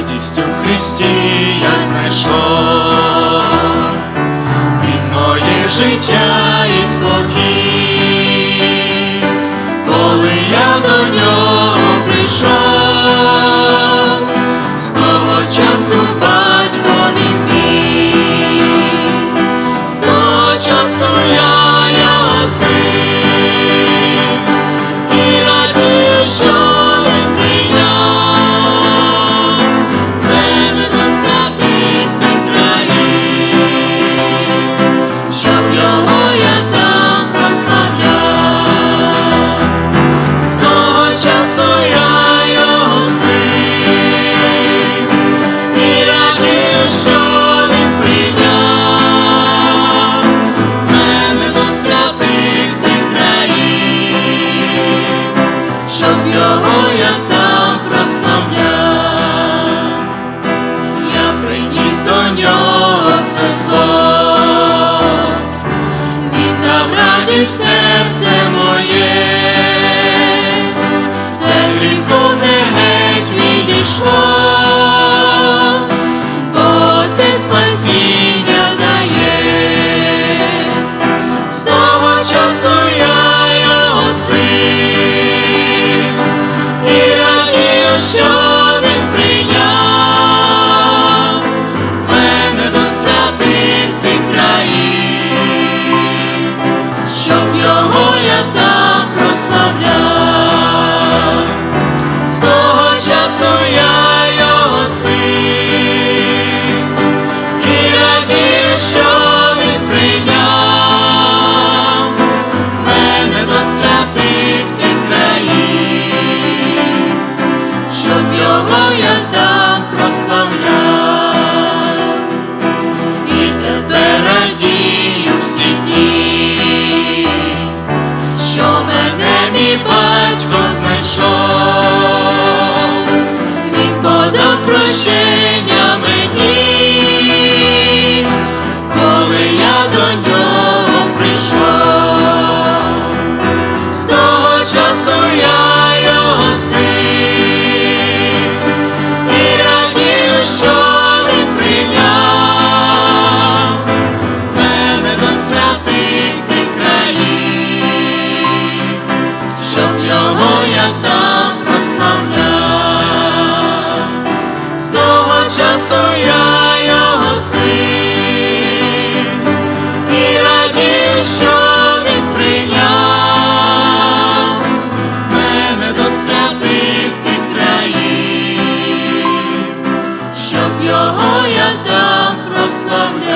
радість у Христі я знайшов, Він моє життя і спокій. Того там прославляв, я приніс до нього все зло, віддав раді серце моє, все гріховне геть відійшло, бо ти спасіння дає, з того часу я його син. прощення мені, коли я до нього прийшла, з того часу я його син і радію, що. благословляй.